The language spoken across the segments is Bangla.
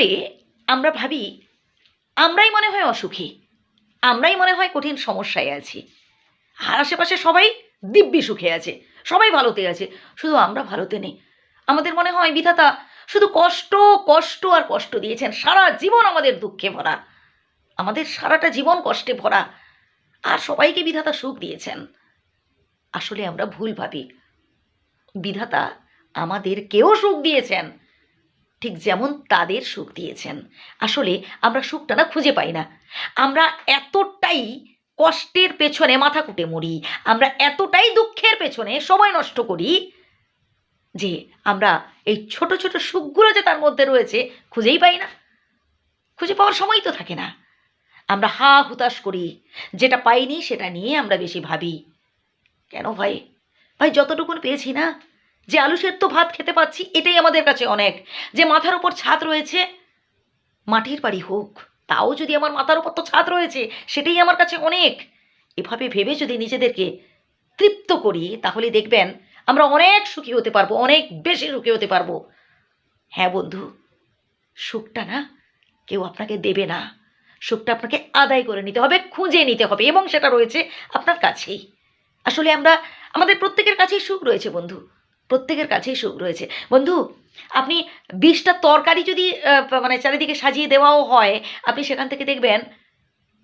আসলে আমরা ভাবি, আমরাই মনে হয় অসুখী, আমরাই মনে হয় কঠিন সমস্যায় আছি। আর আশেপাশে সবাই দিব্যি সুখে আছে, সবাই ভালোতে আছে, শুধু আমরা ভালোতে নেই। আমাদের মনে হয় বিধাতা শুধু কষ্ট কষ্ট আর কষ্ট দিয়েছেন, সারা জীবন আমাদের দুঃখে ভরা। আমাদের সারাটা জীবন কষ্টে ভরা। আর সবাইকে বিধাতা সুখ দিয়েছেন। আসলে আমরা ভুল ভাবি। বিধাতা আমাদেরকেও সুখ দিয়েছেন। ঠিক যেমন তাদের সুখ দিয়েছেন। আসলে আমরা সুখটা না খুঁজে পাই না। আমরা এতটাই কষ্টের পেছনে মাথা কুটে মরি, আমরা এতটাই দুঃখের পেছনে সময় নষ্ট করি যে আমরা এই ছোট ছোট সুখগুলো যে তার মধ্যে রয়েছে খুঁজেই পাই না। খুঁজে পাওয়ার সময় তো থাকে না। আমরা হা হুতাশ করি, যেটা পাইনি সেটা নিয়ে আমরা বেশি ভাবি। কেন ভাই? ভাই যতটুকুন পেয়েছি না যে আলু সেদ্ধ ভাত খেতে পাচ্ছি, এটাই আমাদের কাছে অনেক। যে মাথার ওপর ছাদ রয়েছে, মাটির বাড়ি হোক, তাও যদি আমার মাথার উপর তো ছাদ রয়েছে, সেটাই আমার কাছে অনেক। এভাবে ভেবে যদি নিজেদেরকে তৃপ্ত করি, তাহলে দেখবেন আমরা অনেক সুখী হতে পারব, অনেক বেশি সুখী হতে পারব। হ্যাঁ বন্ধু, সুখটা না কেউ আপনাকে দেবে না। সুখটা আপনাকে আদায় করে নিতে হবে, খুঁজে নিতে হবে, এবং সেটা রয়েছে আপনার কাছেই। আসলে আমরা, আমাদের প্রত্যেকের কাছেই সুখ রয়েছে বন্ধু। প্রত্যেকের কাছেই সুখ রয়েছে। বন্ধু, আপনি বিশটা তরকারি যদি মানে চারিদিকে সাজিয়ে দেওয়াও হয়, আপনি সেখান থেকে দেখবেন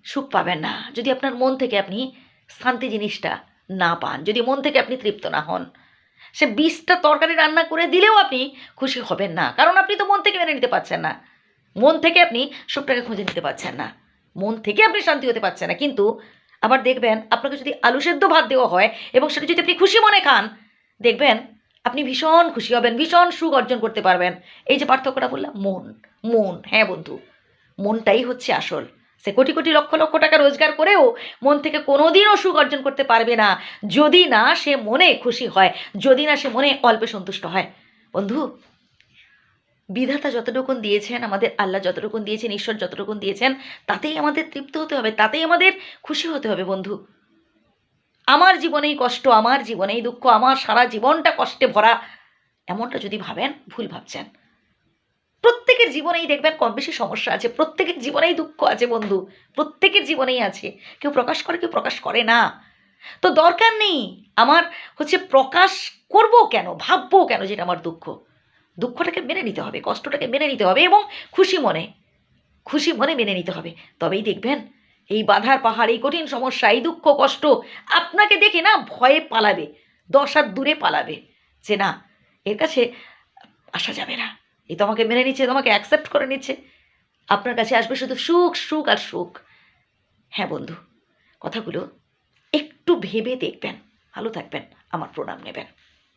সুখ পাবেন না। যদি আপনার মন থেকে আপনি শান্তি জিনিসটা না পান, যদি মন থেকে আপনি তৃপ্ত না হন, সে বিশটা তরকারি রান্না করে দিলেও আপনি খুশি হবেন না। কারণ আপনি তো মন থেকে মেনে নিতে পারছেন না। মন থেকে আপনি সুখটাকে খুঁজে নিতে পারছেন না। মন থেকে আপনি শান্তি হতে পারছেন না। কিন্তু আবার দেখবেন, আপনাকে যদি আলু সেদ্ধ ভাত দেওয়া হয় এবং সেটা যদি আপনি খুশি মনে খান, দেখবেন আপনি ভীষণ খুশি হবেন, ভীষণ সুখ অর্জন করতে পারবেন। এই যে পার্থক্যটা বললাম, মন মন হ্যাঁ বন্ধু, মনটাই হচ্ছে আসল। সে কোটি কোটি লক্ষ লক্ষ টাকা রোজগার করেও মন থেকে কোনোদিনও সুখ অর্জন করতে পারবে না। যদি না সে মনে খুশি হয়, যদি না সে মনে অল্পে সন্তুষ্ট হয়। বন্ধু, বিধাতা যতটুকুন দিয়েছেন, আমাদের আল্লাহ যতটুকুন দিয়েছেন, ঈশ্বর যতটুকুন দিয়েছেন, তাতেই আমাদের তৃপ্ত হতে হবে, তাতেই আমাদের খুশি হতে হবে বন্ধু। আমার জীবনেই কষ্ট, আমার জীবনেই দুঃখ, আমার সারা জীবনটা কষ্টে ভরা, এমনটা যদি ভাবেন, ভুল ভাবছেন। প্রত্যেকের জীবনেই দেখবেন কম বেশি সমস্যা আছে, প্রত্যেকের জীবনেই দুঃখ আছে বন্ধু, প্রত্যেকের জীবনেই আছে। কেউ প্রকাশ করে, কেউ প্রকাশ করে না। তো দরকার নেই আমার হচ্ছে প্রকাশ করব কেন, ভাববো কেন যেটা আমার দুঃখ? দুঃখটাকে মেনে নিতে হবে, কষ্টটাকে মেনে নিতে হবে এবং খুশি মনে খুশি মনে মেনে নিতে হবে। তবেই দেখবেন এই বাধার পাহাড় এই কঠিন সমস্যা এই দুঃখ, কষ্ট আপনাকে দেখে না ভয়ে পালাবে, দশ হাত দূরে পালাবে। যে না, এর কাছে আসা যাবে না। এ তোমাকে মেনে নিচ্ছে তোমাকে অ্যাকসেপ্ট করে নিচ্ছে। আপনার কাছে আসবে শুধু সুখ সুখ আর সুখ। হ্যাঁ বন্ধু, কথাগুলো একটু ভেবে দেখবেন, ভালো থাকবেন, আমার প্রণাম নেবেন।